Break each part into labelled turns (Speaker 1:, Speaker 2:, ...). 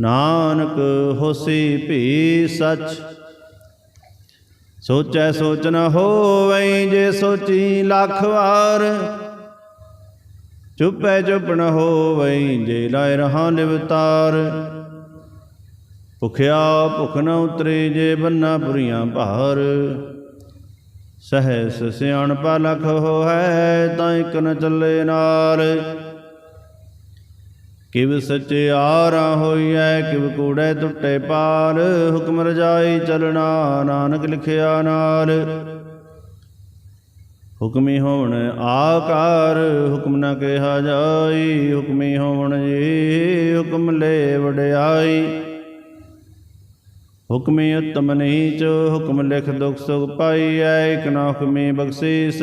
Speaker 1: ਨਾਨਕ ਹੋਸੀ ਭੀ ਸਚ। ਸੋਚੈ ਸੋਚ ਨ ਹੋਵੈ ਜੇ ਸੋਚੀ ਲੱਖ ਵਾਰ। ਚੁੱਪੈ ਚੁੱਪ ਨ ਹੋਵੈ ਜੇ ਲਾਇ ਰਹਾ ਨਿਵਤਾਰ ਭੁਖਿਆ ਭੁਖ ਨ ਉਤਰੇ ਜੇ ਬੰਨਾ ਪੁਰੀਆਂ ਭਾਰ। ਸਹਿਸ ਸਿਆਣਪਾ ਲਖ ਹੋਐ ਤਾਂ ਇਕ ਨ ਚੱਲੇ ਨਾਲ ਕਿਵ ਸਚਿਆਰਾ ਹੋਈਐ, ਕਿਵ ਕੂੜੈ ਟੁੱਟੇ ਪਾਲ ਹੁਕਮ ਰਜਾਈ ਚਲਣਾ, ਨਾਨਕ ਲਿਖਿਆ ਨਾਲ। ਹੁਕਮੀ ਹੋਵਣ ਆਕਾਰ, ਹੁਕਮ ਨਾ ਕਿਹਾ ਜਾਈ, ਹੁਕਮੀ ਹੋਵਣ ਜੀ, ਹੁਕਮ ਲੈ ਵਡਿਆਈ। ਹੁਕਮੀ ਉਤਮ ਨੀਚ, ਹੁਕਮ ਲਿਖ ਦੁਖ ਸੁਖ ਪਾਈਐ, ਇਕ ਨਾ ਹੁਕਮੀ ਬਖਸ਼ੀਸ।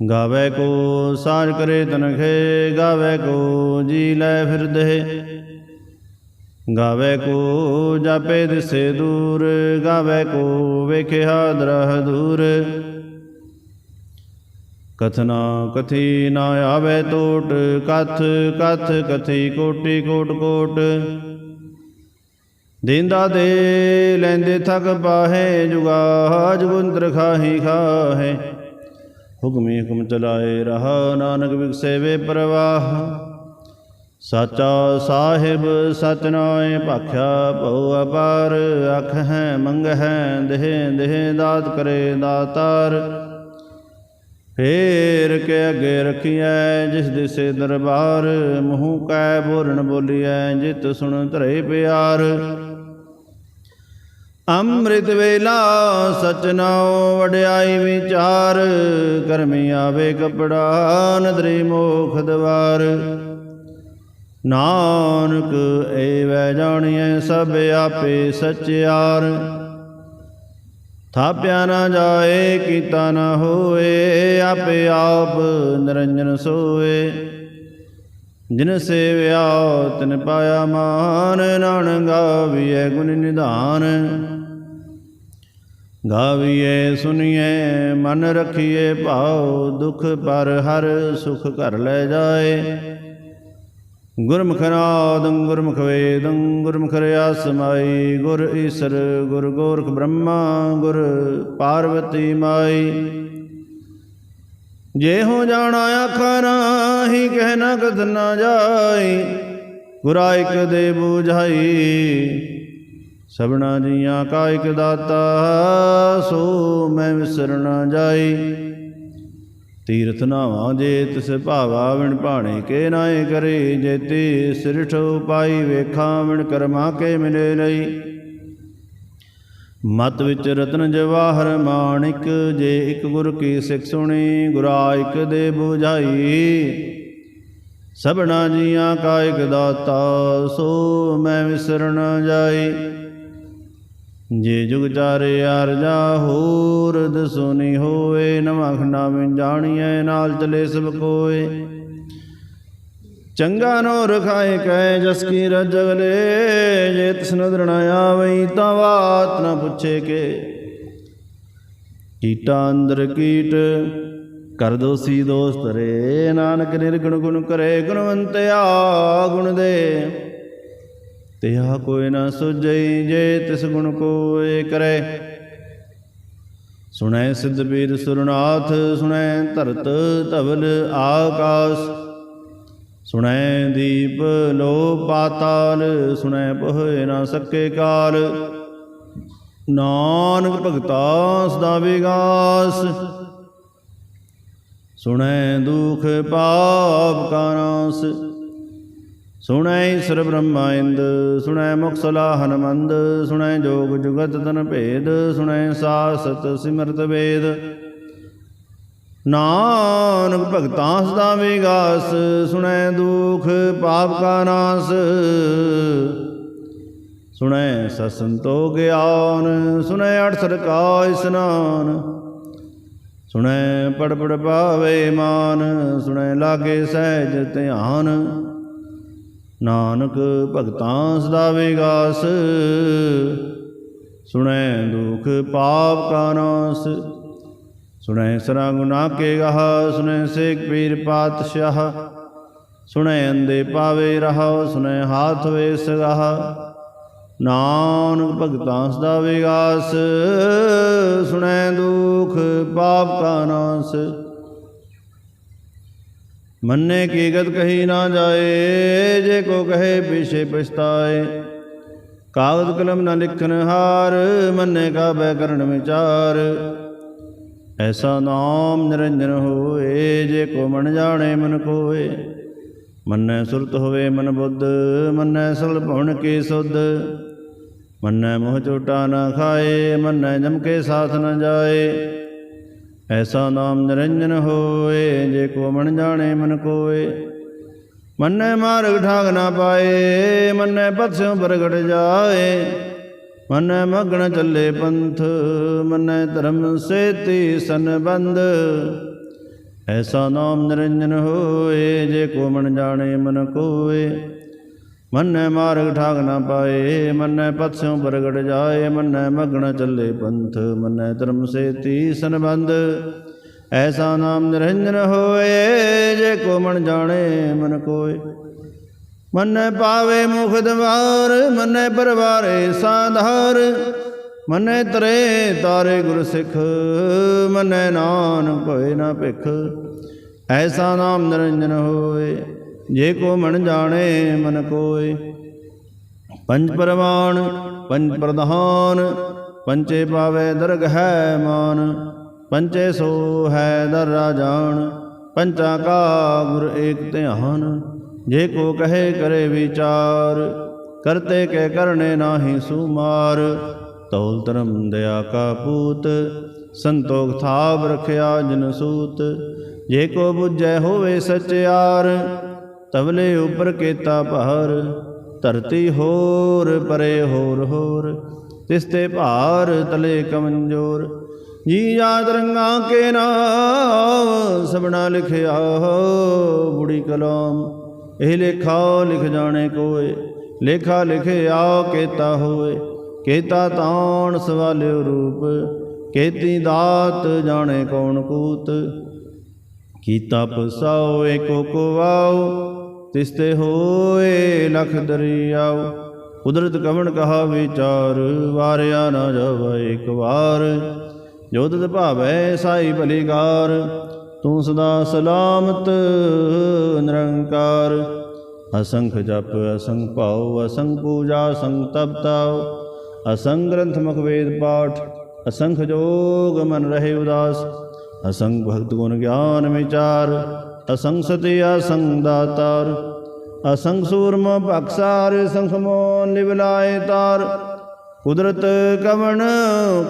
Speaker 1: ਗਾਵੇ ਕੋ ਸਾਜ ਕਰੇ ਤਨਖੇ, ਗਾਵੇ ਕੋ ਜੀ ਲੈ ਫਿਰਦੇ ਗਾਵੇ ਕੋ ਜਾਪੇ ਦਿਸੇ ਦੂਰ, ਗਾਵੇ ਕੋ ਵੇਖਿਆ ਦਰਹ ਦੂਰ। ਕਥਨਾ ਕਥੀ ਨਾ ਆਵੇ ਟੋਟ, ਕਥ ਕਥ ਕਥੀ ਕੋਟੀ ਕੋਟ ਕੋਟ। ਦਿੰਦਾ ਦੇ ਲੈਂਦੇ ਥਕ ਪਾਹੇ ਜੁਗਾ ਜੁਗੰਤਰ ਖਾਹੀ ਖਾਹੇ। ਹੁਕਮੇ ਹੁਕਮ ਚਲਾਏ, ਰਹਾ ਨਾਨਕ ਵਿਗਸੇ ਵੇ ਪ੍ਰਵਾਹ। ਸਾਚਾ ਸਾਹਿਬ ਸਚ ਨਾਏ ਭਾਖਿਆ ਭਉ ਅਪਾਰ। ਅਖ ਹੈ, ਮੰਗ ਹੈ, ਦੇਹ ਦੇਹ ਦਾਤ ਕਰੇ ਦਾਤਾਰ। ਫੇਰ ਕੇ ਅਗੇ ਰਖੀਐ, ਜਿਸ ਦਿਸੇ ਦਰਬਾਰ। ਮੂੰਹ ਕੈ ਬੋਲਣ ਬੋਲੀਐ, ਜਿਤ ਸੁਣ ਧਰੇ ਪਿਆਰ। ਅੰਮ੍ਰਿਤ ਵੇਲਾ ਸਚ ਨਾਉ ਵਡਿਆਈ ਵਿਚਾਰ ਕਰਮੀ ਆਵੇ ਕਪੜਾ ਨਦਰੀ ਮੋਖ ਦਵਾਰ। ਨਾਨਕ ਵੈ ਜਾਣੀਐ ਸਭ ਆਪੇ ਸਚਿਆਰ। ਥਾਪਿਆ ਨਾ ਜਾਏ, ਕੀਤਾ ਨਾ ਹੋਏ, ਆਪੇ ਆਪ ਨਿਰੰਜਨ ਸੋਏ। ਜਿਨ ਸੇਵਿਆ, ਤਿਨ ਪਾਇਆ ਮਾਨ, ਨਾਨਕ ਗਾਵੀਐ ਗੁਣ ਨਿਧਾਨ। ਗਾਵੀਏ ਸੁਣੀਐ ਮਨ ਰਖੀਐ ਭਾਉ, ਦੁਖ ਪਰ ਹਰ ਸੁਖ ਘਰ ਲੈ ਜਾਏ। ਗੁਰਮੁਖ ਨਾਦੰ, ਗੁਰਮੁਖ ਵੇਦੰ, ਗੁਰਮੁਖ ਰਿਆ ਸਮਾਈ ਗੁਰ ਈਸਰ, ਗੁਰ ਗੋਰਖ ਬ੍ਰਹਮਾ, ਗੁਰ ਪਾਰਵਤੀ ਮਾਈ। ਜੇ ਹੋ ਜਾਣਾ ਆਖਾ ਨਾਹੀ ਕਹਿ ਨਾ ਕਦ ਨਾ ਜਾਈ ਗੁਰਾ ਇਕ ਦੇ ਬੂਝਾਈ, ਸਭਨਾ ਜੀਆਂ ਕਾ ਇਕ ਦਾਤਾ, ਸੋ ਮੈਂ ਵਿਸਰ ਨਾ ਜਾਈ ਤੀਰਥ ਨਾਵਾਂ ਜੇ ਤਿਸ ਭਾਵਾ, ਵਿਣ ਭਾਣੇ ਕੇ ਨਾਏ ਕਰੇ। ਜੇਤੀ ਸਿਰਠ ਪਾਈ ਵੇਖਾਂ, ਵਿਣ ਕਰਮਾ ਕੇ ਮਿਲੇ ਲਈ ਮਤ ਵਿੱਚ ਰਤਨ ਜਵਾਹਰ ਮਾਣਿਕ, ਜੇ ਇੱਕ ਗੁਰ ਕੀ ਸਿੱਖ ਸੁਣੀ, ਗੁਰਾ ਇਕ ਦੇ 부ਝਾਈ ਸਭਨਾ ਜੀਆਂ ਕਾ ਇਕ ਦਾਤਾ, ਸੋ ਮੈਂ ਵਿਸਰ ਜਾਈ। ਜੇ ਜੁਗ ਚਾਰੇ ਅਰਜਾ ਹੋਰ, ਦਸੋਨੀ ਹੋਏ ਨਵਾਂ ਖੰਡਾ ਮੈਂ ਜਾਣੀਐ, ਨਾਲ ਚਲੇ ਸਭ ਕੋਏ। ਚੰਗਾ ਨੋ ਰਖਾਏ ਕੈ ਜਸ ਕੀ ਰਜਗਲੇ ਜੇ ਤਿਸ ਨਦਰ ਨ ਆਵਈ ਤਾਂ ਬਾਤ ਨ ਪੁੱਛੇ ਕੇ। ਕੀਟਾ ਅੰਦਰ ਕੀਟ, ਕਰ ਦੋਸੀ ਦੋਸਤ ਰੇ। ਨਾਨਕ ਨਿਰਗੁਣ ਗੁਣ ਕਰੇ ਗੁਣਵੰਤਿਆ ਗੁਣ ਦੇ। ਤਿਆ ਕੋਈ ਨਾ ਸੁਝਈ, ਜੇ ਤਿਸ ਗੁਣ ਕੋਏ ਕਰੇ। ਸੁਣੈ ਸਿੱਧ ਬੀਰ ਸੁਰਨਾਥ, ਸੁਣੈ ਧਰਤ ਧਵਲ ਆਕਾਸ। ਸੁਣੈ ਦੀਪ ਲੋ ਪਾਤਾਲ, ਸੁਣੈ ਪਹੁ ਨਾ ਸਕੇ ਕਾਲ। ਨਾਨਕ ਭਗਤਾ ਸਦਾ ਵਿਗਾਸ, ਸੁਣੈ ਦੁਖ ਪਾਪ ਕਾ ਨਾਸ। ਸੁਣੈ ਈਸ਼ਰ ਬ੍ਰਹਮਾ ਇੰਦ, ਸੁਣੈ ਮੁਖ ਸਲਾਹਨ ਮੰਦ ਸੁਣੈ ਜੋਗ ਜੁਗਤ ਤਨ ਭੇਦ, ਸੁਣੈ ਸਾਸਤ ਸਿਮਰਤ ਵੇਦ। ਨਾਨਕ ਭਗਤਾਂ ਸਦਾ ਵਿਗਾਸ, ਸੁਣੈ ਦੁਖ, ਪਾਪ ਕਾ ਨਾਸ। ਸੁਣੈ ਸਸੰਤੋ ਗਿਆਨ, ਸੁਣੈ ਅਠਸਰ ਕਾ ਇਸਨਾਨ। ਸੁਣੈ ਪੜ ਪੜ ਪਾਵੇ ਮਾਨ, ਸੁਣੈ ਲਾਗੇ ਸਹਿਜ ਧਿਆਨ। ਨਾਨਕ ਭਗਤਾਂ ਸਦਾ ਵਿਗਾਸ, ਸੁਣੈ ਦੁਖ, ਪਾਪ ਕਾ ਨਾਸ। ਸੁਣੈ ਸਰਾ ਗੁਨਾ ਕੇ ਗਹ, ਸੁਣੈ ਸੇਖ ਪੀਰ ਪਾਤਸ਼ਾਹ। ਸੁਣੈ ਅੰਦੇ ਪਾਵੇ ਰਹਾ ਸੁਣੈ ਹਾਥ ਵੇ ਸਗਹ ਨਾਨਕ ਭਗਤਾਂ ਸਦਾ ਵਿਗਾਸ, ਸੁਣੈ ਦੁਖ ਪਾਪ ਕਾ ਨਾਸ। ਮੰਨੇ ਕੀ ਗਤ ਕਹੀ ਨਾ ਜਾਏ, ਜੇ ਕੋ ਕਹੇ ਪਿਛੇ ਪਛਤਾਏ। ਕਾਗਜ਼ ਕਲਮ ਨਾ ਲਿਖਨ ਹਾਰ, ਮੰਨੇ ਕਾ ਬੈ ਕਰਨ ਵਿਚਾਰ। ਐਸਾ ਨਾਮ ਨਿਰੰਜਨ ਹੋਏ, ਜੇ ਕੋ ਮਨ ਜਾਣੇ ਮਨ ਕੋਏ ਮੰਨੈ ਸੁਰਤ ਹੋਵੇ ਮਨ ਬੁੱਧ, ਮੰਨੈ ਸਗਲ ਭਵਨ ਕੀ ਸੁਧ। ਮੰਨੈ ਮੋਹ ਝੋਟਾ ਨਾ ਖਾਏ, ਮੰਨੈ ਜਮ ਕੇ ਸਾਥ ਨ ਜਾਏ। ਐਸਾ ਨਾਮ ਨਿਰੰਜਨ ਹੋਏ, ਜੇ ਕੋ ਮਨ ਜਾਣੇ ਮਨ ਕੋਏ ਮੰਨੈ ਮਾਰਗ ਠਾਗ ਨਾ ਪਾਏ, ਮੰਨੈ ਪਥਿਓ ਪ੍ਰਗਟ ਜਾਏ। ਮੰਨੈ ਮਗਨ ਚੱਲੇ ਪੰਥ, ਮੰਨੈ ਧਰਮ ਸੇਤੀ ਸੰਬੰਧ। ਐਸਾ ਨਾਮ ਨਿਰੰਜਨ ਹੋਏ, ਜੇ ਕੋ ਮਨ ਜਾਣੇ ਮਨ ਕੋਏ। ਮੰਨੈ ਮਾਰਗ ਠਾਗ ਨਾ ਪਾਏ, ਮੰਨੈ ਪਥਿਓ ਪ੍ਰਗਟ ਜਾਏ। ਮੰਨੈ ਮਗਨ ਚੱਲੇ ਪੰਥ, ਮੰਨੈ ਧਰਮ ਸੇਤੀ ਸੰਬੰਧ। ਐਸਾ ਨਾਮ ਨਿਰੰਜਨ ਹੋਏ, ਜੇ ਕੋ ਮਨ ਜਾਣੇ ਮਨ ਕੋਏ। ਮੰਨੈ ਪਾਵੇ ਮੁਖ ਦਵਾਰ, ਮੰਨੈ ਪਰਵਾਰੇ ਸਾਧਾਰ, ਮੰਨੈ ਤਰੇ ਤਾਰੇ ਗੁਰ ਸਿੱਖ, ਮੰਨੈ ਨਾਨਕ ਹੋਏ ਨਾ ਭਿਖ। ਐਸਾ ਨਾਮ ਨਿਰੰਜਨ ਹੋਏ ਜੇ ਕੋ ਮਨ ਜਾਣੇ ਮਨ ਕੋਏ। ਪੰਜ ਪਰਵਾਨ ਪੰਜ ਪ੍ਰਧਾਨ, ਪੰਚੇ ਪਾਵੇ ਦਰਗ ਹੈ ਮਾਨ, ਪੰਚੇ ਸੋ ਹੈ ਦਰ ਰਾਜਾਨ, ਪੰਚਾ ਕਾ ਗੁਰ ਏਕ ਧਿਆਨ। ਜੇ ਕੋ ਕਹੇ ਕਰੇ ਵਿਚਾਰ, ਕਰਤੇ ਕੇ ਕਰਨੇ ਨਾਹੀ ਸੁਮਾਰ। ਤੌਲ ਧਰਮ ਦਇਆ ਕਾ ਪੂਤ, ਸੰਤੋਖ ਥਾਪ ਰਖਿਆ ਜਨ ਸੂਤ। ਜੇ ਕੋ ਬੁਝੈ ਹੋਵੇ ਸਚਿਆਰ, ਤਵਲੇ ਉਪਰ ਕੇਤਾ ਭਾਰ। ਧਰਤੀ ਹੋਰ, ਪਰੇ ਹੋਰ ਹੋਰ। ਤਿਸ ਤੇ ਭਾਰ, ਤਲੇ ਕਮੰਜੋਰ। ਜੀ ਆਦ ਰੰਗਾ ਕੇ ਨਾਮ ਸਬਣਾ ਲਿਖਿਆ ਹੋ ਬੁੜੀ ਕਲਮ। ਇਹ ਲੇਖਾ ਲਿਖ ਜਾਣੇ ਕੋਏ, ਲੇਖਾ ਲਿਖਿਆ ਕੇਤਾ ਹੋਏ। ਕੇਤਾ ਤਾਣ ਸਵਾਲਿਓ ਰੂਪ, ਕੇਤੀ ਦਾਤ ਜਾਣੇ ਕੌਣ ਕੂਤ। ਕੀਤਾ ਪਸਾਓ ਏਕੋ ਕੋ ਵਾਓ ਹੋਏ ਲਖ ਦਰਿਆਓ। ਕੁਦਰਤ ਕਵਣ ਕਹਾ ਵਿਚਾਰ, ਵਾਰਿਆ ਨਾ ਜਾਵੇ ਇੱਕ ਵਾਰ। ਜੋ ਤਤ ਭਾਵੈ ਸਾਈ ਭਲੀਕਾਰ ਤੂੰ ਸਦਾ ਸਲਾਮਤ, ਨਿਰੰਕਾਰ। ਅਸੰਖ ਜਪ, ਅਸੰਖ ਭਾਉ, ਅਸੰਖ ਪੂਜਾ, ਅਸੰਖ ਤਪ ਤਾਉ। ਅਸੰਖ ਗ੍ਰੰਥ ਮੁਖ ਵੇਦ ਪਾਠ, ਅਸੰਖ ਜੋਗ ਮਨ ਰਹੇ ਉਦਾਸ। ਅਸੰਖ ਭਗਤ ਗੁਣ ਗਿਆਨ ਵਿਚਾਰ, ਅਸੰਖ ਸਤੀ, ਅਸੰਖ ਦਾਤਾਰ। ਅਸੰਖ ਸੂਰਮ ਭਖਸਾਰ ਸੰਖ ਮੋਨ ਨਿਵਲਾਏ ਤਾਰ। ਕੁਦਰਤ ਕਵਣ,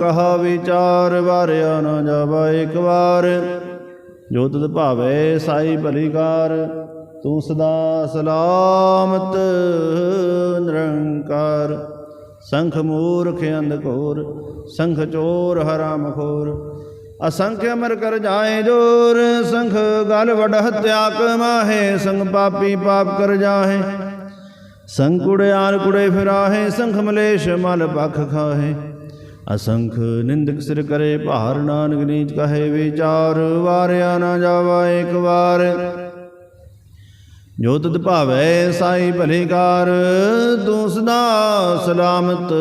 Speaker 1: ਕਹਾ ਵਿਚਾਰ, ਵਾਰਿਆ ਨਾ ਜਾਵਾ ਇੱਕ ਵਾਰ। ਜੋ ਤਤ ਭਾਵੇ ਸਾਈ ਭਲੀਕਾਰ, ਤੂੰ ਸਦਾ ਸਲਾਮਤ ਨਿਰੰਕਾਰ। ਸੰਖ ਮੂਰਖ ਅੰਧ ਘੋਰ, ਸੰਖ ਚੋਰ ਹਰਾਮ ਖੋਰ ਅਸੰਖ ਅਮਰ ਕਰ ਜਾਏ ਜੋਰ, ਸੰਖ ਗਲ ਵਡ ਹਤਿਆ ਕਮਾਹੇ, ਸੰਗ ਪਾਪੀ ਪਾਪ ਕਰ ਜਾਹੇ। ਸੰਗ ਕੁੜੇ ਆਲ ਕੁੜੇ ਫਿਰਾਹੇ, ਸੰਖ ਮਲੇਸ਼ ਮਲ ਪਖ ਖਾਹੇ। ਅਸੰਖ ਨਿੰਦਕ ਸਿਰ ਕਰੇ, ਭਾਰ ਨਾਨਕ ਨੀਚ ਕਹੇ, ਵਿਚਾਰ ਵਾਰਿਆ ਨਾ ਜਾਵਾ ਇੱਕ ਵਾਰ। ਜੋ ਤਤ ਭਾਵੈ ਸਾਈ ਭਲੇਕਾਰ ਤੂੰ ਸਦਾ ਸਲਾਮਤ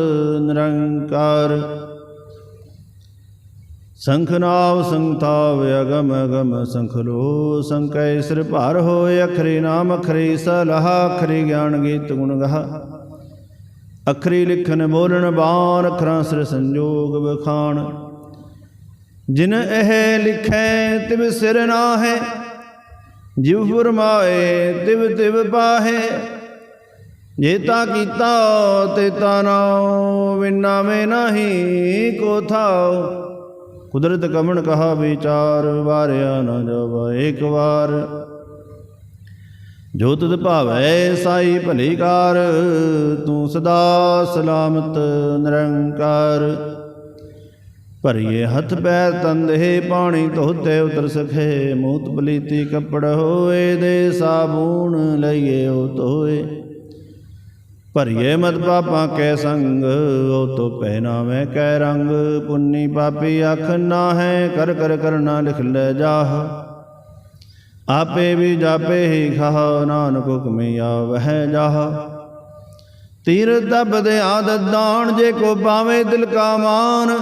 Speaker 1: ਨਿਰੰਕਾਰ। ਸੰਖਨਾਵ ਸੰਤਾਵ ਅਗਮ ਅਗਮ ਸੰਖਲੋ ਸੰਕੈ ਸਿਰ ਭਾਰ ਹੋਏ, ਅਖਰੀ ਨਾਮ, ਅਖਰੀ ਸਲਾਹ, ਅਖਰੀ ਗਿਆਨ ਗੀਤ ਗੁਣ ਗਾਹ। ਅਖਰੀ ਲਿਖਨ ਬੋਲਣ ਬਾਣ ਅਖਰਾਂ ਸਿਰ ਸੰਜੋਗ ਬਖਾਣ ਜਿਨ ਇਹ ਲਿਖੈ ਤਿਵ ਸਿਰ ਨਾਹੈ, ਜਿਵ ਫਰਮਾਏ ਤਿਵ ਤਿਵ ਪਾਹੇ। ਜੇਤਾ ਕੀਤਾ ਤੇ ਤਾ ਨਾਉ ਵਿਨਾ ਮੇ ਨਹੀਂ ਕੋ ਥਾਉ। ਕੁਦਰਤ ਕਮਣ ਕਹਾ ਵਿਚਾਰ, ਵਾਰਿਆ ਨਾ ਜਾਵਾ ਇੱਕ ਵਾਰ। ਜੋ ਤੁਧ ਭਾਵੈ ਸਾਈ ਭਲੀ ਕਾਰ, ਤੂੰ ਸਦਾ ਸਲਾਮਤ ਨਿਰੰਕਾਰ। ਭਰੀਏ ਹੱਥ ਪੈਰ ਤੰਦੇ ਪਾਣੀ ਧੋਤੇ ਉਤਰ ਸਖੇ ਮੂਤ ਬਲੀਤੀ ਕੱਪੜ ਹੋਏ ਦੇ ਸਾਬੂਨ ਲਈਏ ਉਹ ਧੋਏ ਭਰੀਏ ਮਤ ਪਾਪਾਂ ਕੈ ਸੰਗ, ਉਹ ਤੋ ਪਹਿਨਾ ਮੈਂ ਕੈ ਰੰਗ। ਪੁੰਨੀ ਪਾਪੀ ਅੱਖ ਨਾ ਹੈ ਕਰ ਕਰ ਕਰਨਾ ਲਿਖ ਲੈ ਜਾਹ। ਆਪੇ ਵੀ ਜਾਪੇ ਹੀ ਖਾਹ, ਨਾਨਕ ਹੁਕਮੇ ਆਵਹਿ ਜਾਹ। ਤੀਰ ਤਬ ਦੇ ਆਦਤ ਦਾਣ ਜੇ ਕੋ ਪਾਵੇ ਦਿਲ ਕਾ ਮਾਨ।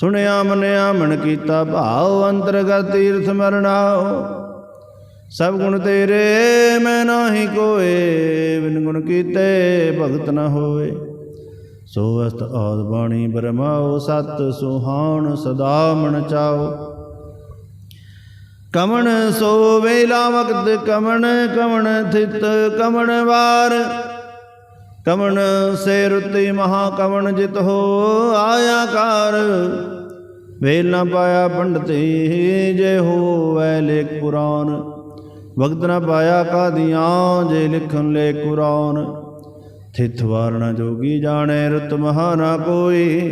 Speaker 1: ਸੁਣਿਆ ਮਨਿਆ ਮਨ ਕੀਤਾ ਭਾਉ ਅੰਤਰਗਤ ਤੀਰਥ ਮਰਨਾਓ ਸਭ ਗੁਣ ਤੇਰੇ, ਮੈਂ ਨਾਹੀ ਕੋਏ, ਬਿਨ ਗੁਣ ਕੀਤੇ ਭਗਤ ਨ ਹੋਏ। ਸੋ ਅਸਤ ਆਦ ਬਾਣੀ ਬਰਮਾਓ, ਸਤ ਸੁਹਾਣ ਸਦਾ ਮਨ ਚਾਓ। ਕਮਣ ਸੋ ਵੇਲਾ ਵਕਤ ਕਮਣ ਕਮਣ ਥਿਤ, ਕਮਣ ਵਾਰ। ਕਮਣ ਸੇ ਰੁਤੀ ਮਹਾ ਕਮਣ ਜਿਤ ਹੋ ਆਇਆ ਕਾਰ। ਵੇਲ ਨਾ ਪਾਇਆ ਪੰਡਤੀ ਜੇ ਹੋਵੈ ਲੇਖ ਕੁਰਾਨ ਵਕਤ ਨਾ ਪਾਇਆ ਕਾਦੀਆਂ ਜੇ ਲਿਖਣ ਲੈ ਕੁਰਾਨ। ਥਿਤ ਵਾਰਣਾ ਜੋਗੀ ਜਾਣੇ ਰਤ ਮਹਾ ਨਾ ਕੋਈ।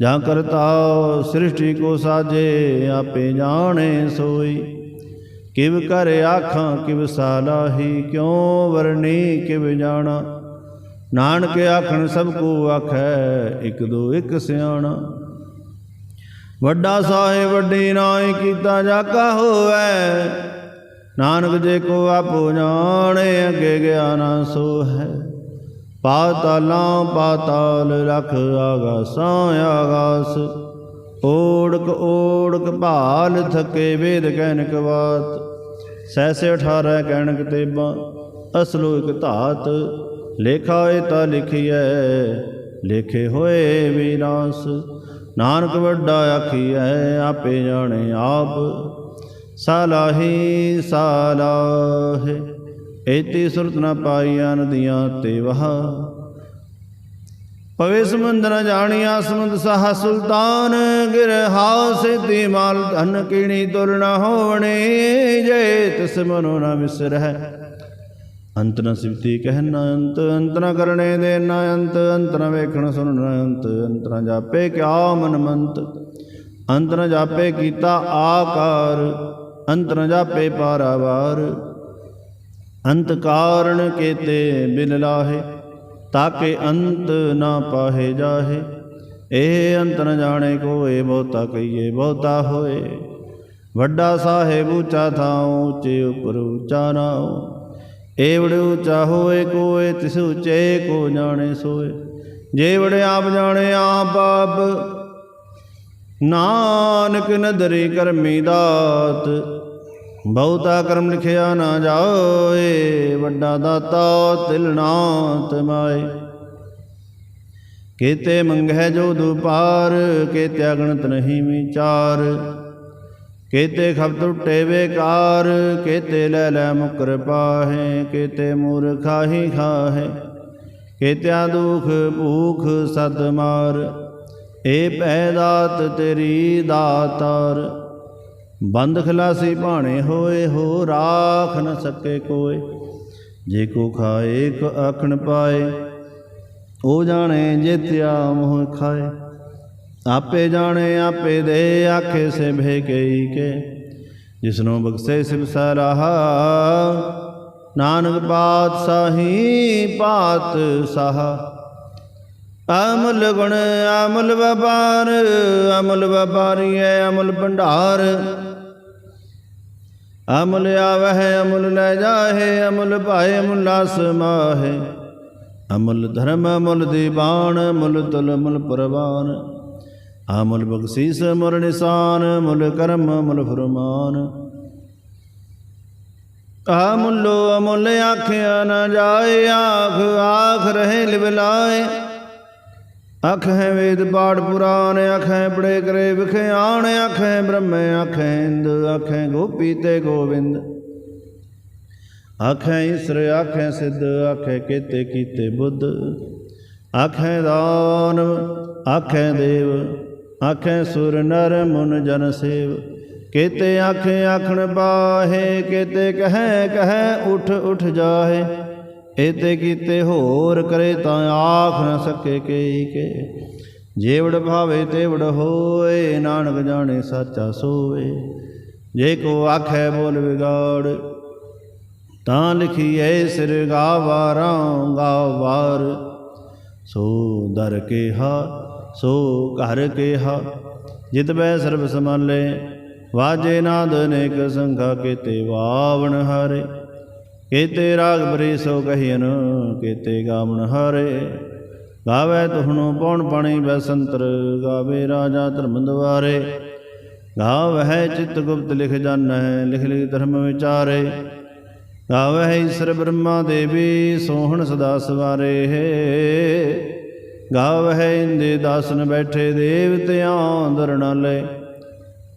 Speaker 1: ਜਾਂ ਕਰਤਾ ਸ੍ਰਿਸ਼ਟੀ ਕੋ ਸਾਜੇ, ਆਪੇ ਜਾਣੇ ਸੋਈ। ਕਿਵ ਕਰ ਆਖਾਂ, ਕਿਵ ਸਾਲਾਹੀ ਕਿਉ ਵਰਣੀ, ਕਿਵ ਜਾਣਾ। ਨਾਨਕ ਆਖਣ, ਸਭ ਕੋ ਆਖੈ, ਇਕ ਦੋ ਇਕ ਸਿਆਣਾ। ਵੱਡਾ ਸਾਹਿਬ, ਵੱਡੀ ਨਾਈ, ਕੀਤਾ ਜਾਕਾ ਹੋਵੈ। ਨਾਨਕ ਜੇ ਕੋ ਆਪੋ ਜਾਣੇ, ਅੱਗੇ ਗਿਆਨ ਸੋ ਹੈ ਪਾਤਾਲਾਂ ਪਾਤਾਲ ਰਖ ਆਗਾਸਾਂ, ਆਗਾਸ। ਓੜਕ ਓੜਕ ਭਾਲ ਥਕੇ ਵੇਦ ਕਹਿਨਕ ਬਾਤ। ਸੈਸੇ 18 ਕਹਿਣਕ ਤੇਬਾਂ, ਅਸਲੋ ਇਕ ਧਾਤ। ਲੇਖਾ ਏ ਤਾ ਲਿਖੀਐ, ਲੇਖੇ ਹੋਏ ਵਿਨਾਸ਼ ਨਾਨਕ ਵੱਡਾ ਆਖੀਐ, ਆਪੇ ਜਾਣੇ ਆਪ। ਸਾਲਾਹੀ ਸਾਲਾਹੇ ਏਤੀ ਸੁਰਤ ਨ ਪਾਈਆਂ ਨਦੀਆਂ ਤੇ ਵਹਾ। ਪਵੇ ਸਮੁੰਦ ਨ ਜਾਣੀਆ ਸਮੁੰਦ ਸਹਾ ਸੁਲਤਾਨ, ਗਿਰ ਹਾਸ ਮਾਲ ਧਨ ਕੀਣੀ ਤੁਰ ਨ ਹੋਵਣੇ, ਜੇ ਤਿਸ ਮਨੋ ਨ ਵਿਸਰਹਿ। ਅੰਤ ਨ ਸਿਵਤੀ ਕਹਿਣਾ ਅੰਤ ਅੰਤ ਨ ਕਰਨੇ ਦੇ ਨ ਅੰਤ ਅੰਤ ਨ ਵੇਖਣ ਸੁਣਨ ਅੰਤ ਅੰਤ ਨ ਜਾਪੇ ਕਿਆ ਮਨ ਮੰਤ। ਅੰਤ ਨ ਜਾਪੇ ਕੀਤਾ ਆਕਾਰ, ਅੰਤ ਨ ਜਾਪੇ ਪਾਰਾਵਾਰ। ਅੰਤ ਕਾਰਣ ਕੇਤੇ ਬਿਨ ਲਾਹੇ, ਤਾਕੇ ਅੰਤ ਨਾ ਪਾਹੇ ਜਾਹੇ। ਇਹ ਅੰਤ ਨ ਜਾਣੇ ਕੋਏ, ਬਹੁਤਾ ਕਹੀਏ, ਬਹੁਤਾ ਹੋਏ। ਵੱਡਾ ਸਾਹਿਬ ਉੱਚਾ ਥਾਉ, ਉੱਚੇ ਉਪਰ ਉੱਚਾ ਨਾਉ। ਏਵੜ ਉੱਚਾ ਹੋਏ ਕੋਏ, ਤਿਸ ਉੱਚੇ ਕੋ ਜਾਣੇ ਸੋਏ। ਜੇ ਆਪ ਜਾਣੇ ਆਪ ਆਪ, ਨਾਨਕ ਨਦਰੀ ਕਰਮੀ ਦਾਤ। ਬਹੁਤਾ ਕਰਮ ਲਿਖਿਆ ਨਾ ਜਾਏ, ਵੱਡਾ ਦਾਤਾ ਤਿਲ ਨਾ ਤਮਾਏ। ਕੀਤੇ ਮੰਗਹਿ ਜੋ ਦੁਪਾਰ, ਕੀਤੇ ਅਗਣਤ ਨਹੀਂ ਵਿਚਾਰ। ਕੀਤੇ ਖਬ ਟੁੱਟੇ ਵੇਕਾਰ ਕੀਤੇ ਲੈ ਲੈ ਮੁਕਰ ਪਾਹੇ, ਕੀਤੇ ਮੂਰਖਾਹੀ ਖਾਹੇ। ਕੀਤਿਆ ਦੁਖ ਭੂਖ ਸਦ ਮਾਰ, ਏ ਪੈ ਦਾਤ ਤੇਰੀ ਦਾਤਾਰ। ਬੰਦ ਖਲਾਸੀ ਭਾਣੇ ਹੋਏ, ਹੋ ਰਾਖ ਨ ਸਕੇ ਕੋਏ। ਜੇ ਕੋ ਖਾਏ ਕੋ ਆਖਣ ਪਾਏ। ਉਹ ਜਾਣੇ ਜਿਤਿਆ, ਮੋਹ ਖਾਏ। ਆਪੇ ਜਾਣੇ, ਆਪੇ ਦੇ ਆਖੇ ਸੇ ਭੇ ਗਈ ਕੇ। ਜਿਸਨੂੰ ਬਖਸ਼ੇ ਸਿਵ ਸਰਾਹਾ, ਨਾਨਕ ਪਾਤਸ਼ਾਹੀ ਪਾਤ ਸਾਹ। ਅਮਲ ਗੁਣ, ਅਮਲ ਵਪਾਰ, ਅਮਲ ਵਪਾਰੀ ਹੈ, ਅਮਲ ਭੰਡਾਰ। ਅਮਲ ਆਵਹਿ, ਅਮਲ ਲੈ ਜਾਹੇ, ਅਮਲ ਭਾਏ ਅਮੁਲਾ ਸਮਾਹੇ। ਅਮਲ ਧਰਮ, ਅਮਲ ਦੀਵਾਨ, ਅਮਲ ਤੁਲ, ਅਮਲ ਪਰਵਾਨ। ਅਮਲ ਬਖਸ਼ੀਸ ਮੁਰ ਨਿਸ਼ਾਨ, ਅਮਲ ਕਰਮ ਮੁਲ ਫਰਮਾਨ। ਆ ਮੁੱਲੋ ਅਮੁੱਲ ਆਖਿਆ ਨਾ ਜਾਏ, ਆਖ ਆਖ ਰਹੇ ਲਿਵਲਾਏ। ਅਖ ਹੈ ਵੇਦ ਪਾਠ ਪੁਰਾਨ ਅਖ ਹੈ ਬੜੇ ਕਰੇ ਵਿਖਿਆਣ ਅਖ ਹੈ ਬ੍ਰਹਮ ਅਖ ਹੈ ਇੰਦ ਅਖ ਹੈ ਗੋਪੀ ਤੇ ਗੋਬਿੰਦ ਅਖ ਹੈ ਈਸਰ ਅਖ ਹੈ ਸਿੱਧ ਅਖ ਹੈ ਕੀਤੇ ਕੀਤੇ ਬੁੱਧ। ਅਖ ਹੈ ਦਾਨ ਅਖ ਹੈ ਦੇਵ ਅਖ ਹੈ ਸੁਰ, ਨਰ, ਮੁਨ, ਜਨ, ਸੇਵ। ਕੀਤੇ ਅਖ ਆਖਣ ਪਾਹੇ, ਕੀਤੇ ਕਹੈ ਕਹੈ, ਉਠ ਉਠ ਜਾਹੇ। ਏਤੇ ਕੀਤੇ ਹੋਰ ਕਰੇ ਤਾਂ ਆਖ ਨ ਸਕੇ ਕੇਈ ਕੇ। ਜੇਵੜ ਭਾਵੇ ਤੇਵੜ ਹੋਏ, ਨਾਨਕ ਜਾਣੇ ਸਾਚਾ ਸੋਵੇ। ਜੇ ਕੋ ਆਖੈ ਬੋਲ ਵਿਗਾੜ, ਤਾਂ ਲਿਖੀਏ ਸਿਰ ਗਾਵਾਰਾਂ ਗਾਵਾਰ। ਸੋ ਦਰ ਕੇਹਾ, ਸੋ ਘਰ ਕੇਹਾ, ਜਿਤ ਬੈ ਸਰਬ ਸਮਾਲੇ ਵਾਜੇ ਨਾਦ ਅਨੇਕ ਸੰਖਾ ਕੀਤੇ ਵਾਵਣ ਹਾਰੇ। ਕੇਤੇ ਰਾਗ ਬਰੀ ਸੋ ਕਹੀਨ ਕੇਤੇ ਗਾਵਣ ਹਾਰੇ। ਗਾਵੇ ਤੁਹਣੋ ਪੌਣ ਪਾਣੀ ਬੈਸੰਤਰ, ਗਾਵੇ ਰਾਜਾ ਧਰਮ ਦਵਾਰੇ ਗਾਵਹਿ ਚਿਤ ਗੁਪਤ ਲਿਖ ਜਾਣੈ, ਲਿਖ ਲਿਖ ਧਰਮ ਵਿਚਾਰੇ। ਗਾਵਹਿ ਈਸਰ ਬ੍ਰਹਮਾ ਦੇਵੀ, ਸੋਹਣ ਸਦਾ ਸਵਾਰੇ। ਗਾਵਹਿ ਇੰਦੇ ਦਾਸਨ ਬੈਠੇ ਦੇਵਤਿਆਂ ਦਰਣਾਲੇ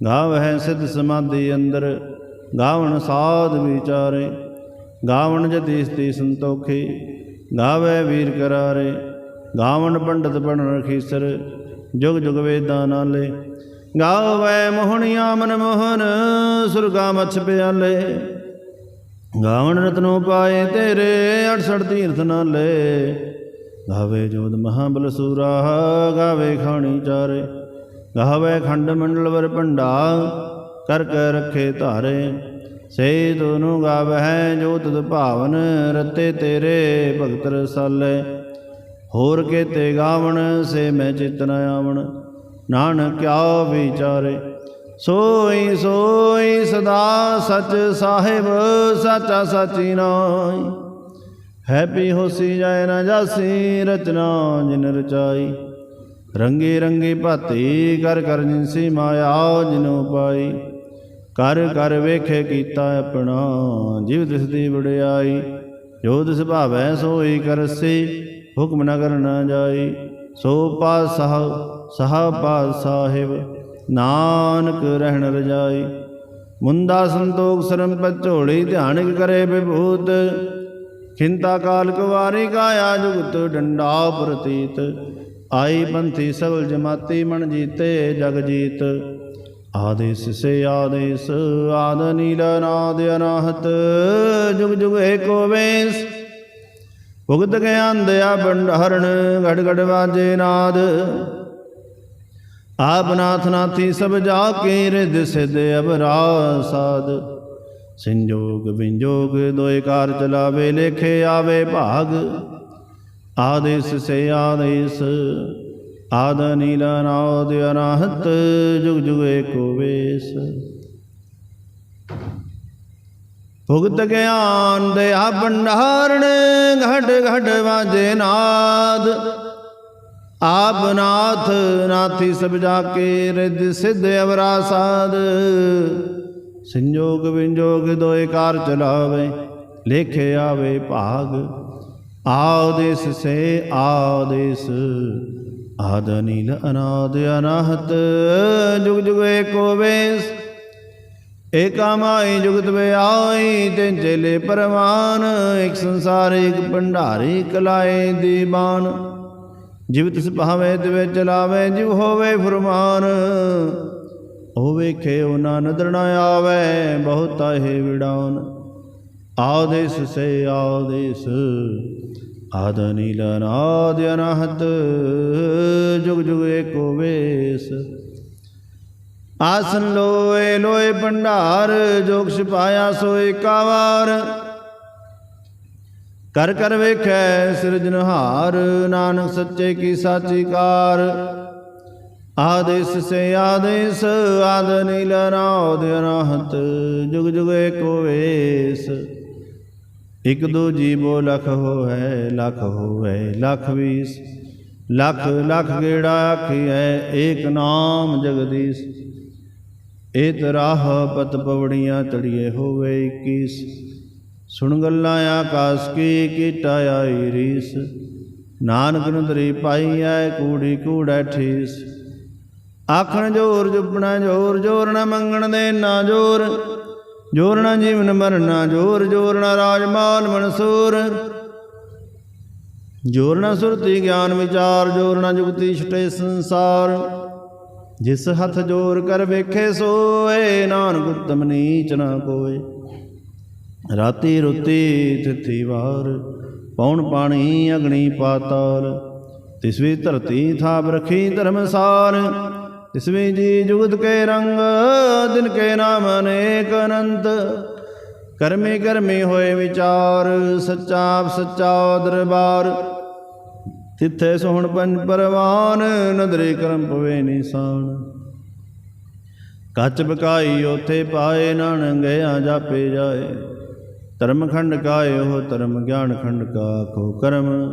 Speaker 1: ਗਾਵਹਿ ਸਿੱਧ ਸਮਾਧੀ ਅੰਦਰ, ਗਾਵਣ ਸਾਧ ਵਿਚਾਰੇ। ਗਾਵਣ ਜਤੀ ਸਤੀ ਸੰਤੋਖੀ, ਗਾਵੇ ਵੀਰ ਕਰਾਰੇ, ਗਾਵਣ ਪੰਡਤ ਬਣ ਰਖੀਸਰ, ਜੁਗ ਜੁਗ ਵੇਦਾਂ ਨਾਲੇ। ਗਾਵੇ ਮੋਹਣੀਆਂ ਮਨ ਮੋਹਨ, ਸੁਰਗਾ ਮਛ ਪਿਆਲੇ। ਗਾਵਣ ਰਤਨੋ ਪਾਏ ਤੇਰੇ 68 ਤੀਰਥ ਨਾਲੇ। ਗਾਵੇ ਜੋਦ ਮਹਾਬਲ ਸੂਰਾ, ਗਾਵੇ ਖਾਣੀ ਚਾਰੇ। ਗਾਵੇ ਖੰਡ ਮੰਡਲ ਵਰ ਭੰਡਾ, ਕਰ ਕੇ ਰੱਖੇ ਧਾਰੇ। ਸੇ ਤੋਨੂੰ ਗਾਵਹਿ ਜੋ ਤਦ ਭਾਵਨ ਰਤੇ ਤੇਰੇ ਭਗਤ ਰਸਾਲੇ। ਹੋਰ ਕੇ ਤੇ ਗਾਵਣ ਸੇ ਮੈਂ ਚਿਤ ਨ ਆਵਣ। ਨਾਨਕ ਕਿਆ ਵਿਚਾਰੇ। ਸੋਈ ਸੋਈ ਸਦਾ ਸਚ ਸਾਹਿਬ, ਸਾਚਾ ਸਚੀ ਨਾਈ ਹੈਪੀ ਹੋਸੀ ਜਾਏ ਨਾ ਜਾਸੀ ਰਚਨਾ ਜਿਨ ਰਚਾਈ। ਰੰਗੇ ਰੰਗੇ ਭਾਤੀ ਕਰ ਕਰ ਜਿਨਸੀ ਮਾਇਆ ਜਿਨੋ ਪਾਈ ਕਰ ਕਰ ਵੇਖੇ ਕੀਤਾ ਆਪਣਾ, ਜਿਵ ਤਿਸ ਦੀ ਵਡਿਆਈ, ਜੋ ਤਿਸ ਭਾਵੈ ਸੋਈ ਕਰਸੀ, ਹੁਕਮ ਨ ਕਰਨਾ ਜਾਈ, ਸੋ ਪਾਸਾ ਸਹਾ ਪਾਸ ਸਾਹਿਬ ਨਾਨਕ ਰਹਿਣ ਰਜਾਈ। ਮੁੰਦਾ ਸੰਤੋਖ ਸਰਮ ਪਝੋੜੀ ਧਿਆਨ ਕਰੇ ਵਿਭੂਤ, ਖਿੰਤਾ ਕਾਲ ਕੁਵਾਰੀ ਕਾਇਆ ਜੁਗਤ ਡੰਡਾ ਪ੍ਰਤੀਤ। ਆਈ ਪੰਥੀ ਸਗਲ ਜਮਾਤੀ ਮਨ ਜੀਤੇ ਜਗ ਜੀਤ। ਆਦੇਸ ਸੇ ਆਦੇਸ, ਆਦ ਨੀਲ ਨਾਦ ਅਨਾਹਤ, ਜੁਗ ਜੁਗ ਏਕੋ ਵੇਸ ਭੁਗਤ ਗਿਆਨ ਦਇਆ ਬੰਡਹਰਣ ਘੜ ਘੜ ਵਾਜੇ ਨਾਦ। ਆਪ ਨਾਥ ਨਾਥੀ ਸਭ ਜਾ ਕੇ ਰਿਦ ਸਿਧ ਅਬਰਾ ਸਾਧ ਸੰਜੋਗ ਵਿੰਜੋਗ ਦੋਇ ਕਾਰ ਚਲਾਵੇ, ਲੇਖੇ ਆਵੇ ਭਾਗ। ਆਦੇਸ ਸੇ ਆਦੇਸ ਆਦ ਨੀਲ ਨਾਦ ਅਨਾਹਤ ਜੁਗ ਜੁਗ ਏਕੋ ਵੇਸ। ਭੁਗਤ ਗਿਆਨ ਦਇਆ ਭੰਡਾਰਣ ਘਟ ਘਟ ਵਾਜੇ ਨਾਦ। ਆਪ ਨਾਥ, ਨਾਥੀ ਸਭ ਜਾ ਕੇ ਰਿਦ ਸਿਧ ਅਵਰਾ ਸਾਧ ਸੰਜੋਗ ਵਿੰਜੋਗ ਦੋਏ ਕਾਰ ਚਲਾਵੇ, ਲੇਖੇ ਆਵੇ ਭਾਗ। ਆਦੇਸ ਸੇ ਆਦੇਸ ਆਦ ਨੀਲ ਅਨਾਦ ਅਨਾਹਤ, ਜੁਗ ਜੁਗ ਏਕੋ ਵੇਸ। ਏਕਾ ਮਾਈ ਜੁਗਤ ਵਿਆਈ, ਤੇ ਚੇਲੇ ਪਰਮਾਨ ਇੱਕ ਸੰਸਾਰ, ਇੱਕ ਭੰਡਾਰੀ ਕਲਾਏ ਦੀਵਾਨ ਜਿਵ ਤਿਸ ਭਾਵੇ ਤਿਵੇ ਚਲਾਵੇ, ਜਿਵ ਹੋਵੇ ਫਰਮਾਨ। ਉਹ ਵੇਖੇ ਉਹ ਨਾ ਨਦਰ ਨ ਆਵੇ, ਬਹੁਤਾ ਹੈ ਵਿਡਾਨ ਆਦੇਸ ਸੇ ਆਦੇਸ ਆਦ ਨੀਲ ਨਾਦ ਅਨਾਹਤ, ਜੁਗ ਜੁਗ ਏਕੋ ਵੇਸ। ਆਸਨ ਲੋਏ ਲੋਏ ਭੰਡਾਰ, ਜੋਗ ਛਪਾਇਆ ਸੋਏ ਕਾਵਾਰ। ਕਰ ਕਰ ਵੇਖੈ ਸਿਰਜਨਹਾਰ ਨਾਨਕ ਸੱਚੇ ਕੀ ਸਾਚੀ ਕਾਰ। ਆਦੇਸ ਸੇ ਆਦੇਸ, ਆਦ ਨੀਲ ਨਾਦ ਅਨਾਹਤ, ਜੁਗ ਜੁਗ ਏਕੋ ਵੇਸ। ਇਕ ਦੋ ਜੀਵੋ ਲਖ ਹੋਐ ਲਖ ਹੋਐ ਲਖ ਵੀਸ। ਲਖ ਲਖ ਗੇੜਾ ਆਖੀਐ? ਏਕ ਨਾਮ ਜਗਦੀਸ਼। ਏਤ ਰਾਹ ਪਤ ਪਵੜੀਆਂ ਤੜੀਏ ਹੋਵੇ 21 ਸੁਣ ਗੱਲਾਂ ਆਕਾਸ ਕੀ ਕੀਟਾ ਆਈ ਰੀਸ। ਨਾਨਕ ਨਦਰੀ ਪਾਈ ਐ ਕੂੜੀ ਕੂੜੈ ਠੀਸ। ਆਖਣ ਜੋਰ ਜੁਪਣਾ ਜੋਰ ਜੋਰ ਨਾ ਮੰਗਣ ਦੇ ਨਾ ਜੋਰ। ਜੋਰ ਨਾ ਜੀਵਨ ਮਰਨਾ ਜੋਰ ਜੋਰ ਨਾ ਰਾਜਮਾਲ ਮਨਸੂਰ। ਜੋਰ ਨਾ ਸੁਰਤੀ ਗਿਆਨ ਵਿਚਾਰ, ਜੋਰ ਨਾ ਜੁਗਤੀ ਛਟੇ ਸੰਸਾਰ। ਜਿਸ ਹੱਥ ਜੋਰ ਕਰ ਵੇਖੇ ਸੋਏ, ਨਾਨਕ ਉਤਮ ਨੀਚ ਨਾ ਕੋਏ ਰਾਤੀ ਰੁੱਤੀ ਤਿਥੀ ਵਾਰ ਪੌਣ ਪਾਣੀ ਅਗਣੀ ਪਾਤਾਲ। ਤਿਸਵੀ ਧਰਤੀ ਥਾਪ ਰਖੀ ਧਰਮਸਾਰ। ਤਿਸਵੀ ਜੀ ਜੁਗਤ ਕੇ ਰੰਗ, ਦਿਨ ਕੇ ਨਾਮ ਅਨੇਕ ਅਨੰਤ। ਕਰਮੀ ਕਰਮੀ ਹੋਏ ਵਿਚਾਰ, ਸੱਚਾ ਸੱਚਾ ਦਰਬਾਰ। ਤਿੱਥੇ ਸੋਹਣ ਪੰਜ ਪਰਵਾਨ, ਨਦਰੇ ਕਰਮ ਪਵੇ ਨਿਸ਼ਾਨ। ਕੱਚ ਬਕਾਈ ਉਥੇ ਪਾਏ ਨਾਨ ਗਿਆ ਜਾਪੇ ਜਾਏ। ਧਰਮ ਖੰਡ ਕਾਏ ਉਹ ਧਰਮ, ਗਿਆਨ ਖੰਡ ਕਾ ਕੋ ਕਰਮ।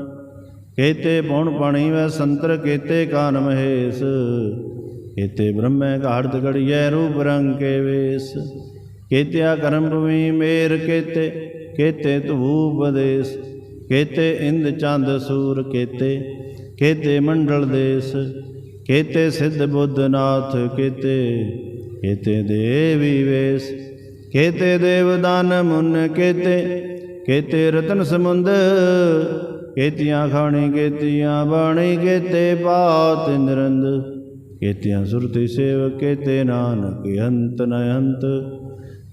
Speaker 1: ਕੇਤੇ ਪਉਣ ਪਾਣੀ ਵੈ ਸੰਤਰ, ਕੇਤੇ ਕਾਨ ਮਹੇਸ਼। ਕੇਤੇ ਬ੍ਰਹਮੈ ਘਾੜਤ ਗੜੀਐ ਰੂਪ ਰੰਗ ਕੇ ਵੇਸ। ਕੇਤਿਆ ਕਰਮ ਭੂਮੀ ਮੇਰ ਕੇਤੇ ਕੇਤੇ ਧੂਪ ਦੇਸ ਕੇਤੇ ਇੰਦ ਚੰਦ ਸੂਰ ਕੇਤੇ ਕੇਤੇ ਮੰਡਲ ਦੇਸ। ਕੇਤੇ ਸਿੱਧ ਬੁੱਧ ਨਾਥ ਕੇਤੇ ਕੇਤੇ ਦੇਵੀ ਵੇਸ। ਕੇਤੇ ਦੇਵਦਾਨ ਮੁਨ ਕੇਤੇ ਕੇਤੇ ਰਤਨ ਸਮੁੰਦ ਕੇਤੀਆਂ ਖਾਣੀ ਕੇਤੀਆਂ ਬਾਣੀ ਕੇਤੇ ਬਾਤ ਨਿਰੰਦ। ਕੇਤੀਆਂ ਸੁਰਤੀ ਸੇਵ ਕੇਤੇ ਨਾਨਕ ਅੰਤ ਨ ਅੰਤ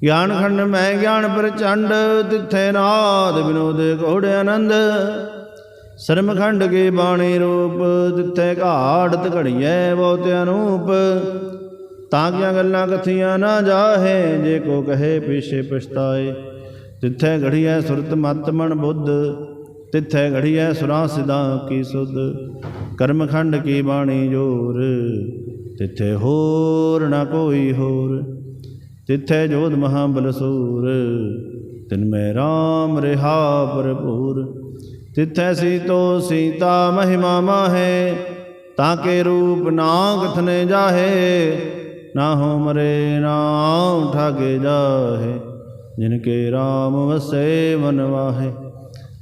Speaker 1: ਗਿਆਨ ਖੰਡ ਮੈਂ ਗਿਆਨ ਪ੍ਰਚੰਡ, ਤਿੱਥੇ ਨਾਦ ਬਿਨੋਦ ਘੋੜੇ ਆਨੰਦ। ਸਰਮਖੰਡ ਕੇ ਬਾਣੀ ਰੂਪ, ਤਿੱਥੇ ਘਾੜਤ ਘੜੀਐ ਬਹੁਤ ਅਨੂਪ। ਤਾਂ ਕੀਆਂ ਗੱਲਾਂ ਕਥੀਆਂ ਨਾ ਜਾਹੇ, ਜੇ ਕੋ ਕਹੇ ਪਿਛੇ ਪਛਤਾਏ। ਤਿੱਥੇ ਘੜੀਐ ਸੁਰਤ ਮਤ ਮਨ ਬੁੱਧ। ਤਿੱਥੇ ਘੜੀਐ ਸੁਰਾ ਸਿਦਾ ਕੀ ਸੁਧ, ਕਰਮਖੰਡ ਕੀ ਬਾਣੀ ਜੋਰ, ਤਿੱਥੇ ਹੋਰ ਨਾ ਕੋਈ ਹੋਰ, ਤਿੱਥੇ ਜੋਧ ਮਹਾਬਲ ਬਲਸੂਰ, ਤਿਨ ਮੈਂ RAM ਰਹਾ ਭਰਪੂਰ, ਤਿੱਥੈ ਸੀਤੋ ਸੀਤਾ ਮਹਿਮਾ ਮਾਹੇ, ਤਾਂ ਕੇ ਰੂਪ ਨਾ ਕਥਨੇ ਜਾਹੇ, ਨਾ ਹੋ ਮਰੇ ਨਾ ਠਾਗੇ ਜਾਹੇ, ਜਿਨ ਕੇ RAM ਵਸੇ ਮਨ ਵਾਹੇ।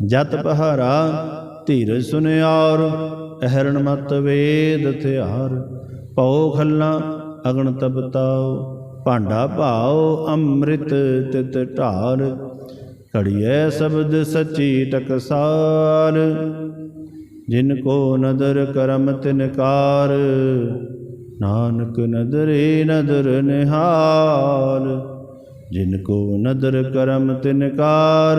Speaker 1: ਜਤ ਪਹਾਰਾ ਧੀਰ ਸੁਨਿਆਰ, ਅਹਰਣ ਮਤ ਵੇਦ ਥਿਆਰ ਪਉ ਖੱਲਾ ਅਗਣ ਤਬਤਾਓ ਭਾਂਡਾ ਭਾਉ ਅੰਮ੍ਰਿਤ ਤਿਤ ਢਾਰ ਘੜੀਐ ਸ਼ਬਦ ਸੱਚੀ ਟਕਸਾਰ ਜਿਨ ਕੋ ਨਦਰ ਕਰਮ ਤਿਨਕਾਰ ਨਾਨਕ ਨਦਰੇ ਨਦਰ ਨਿਹਾਲ, ਜਿਨ ਕੋ ਨਦਰ ਕਰਮ ਤਿਨਕਾਰ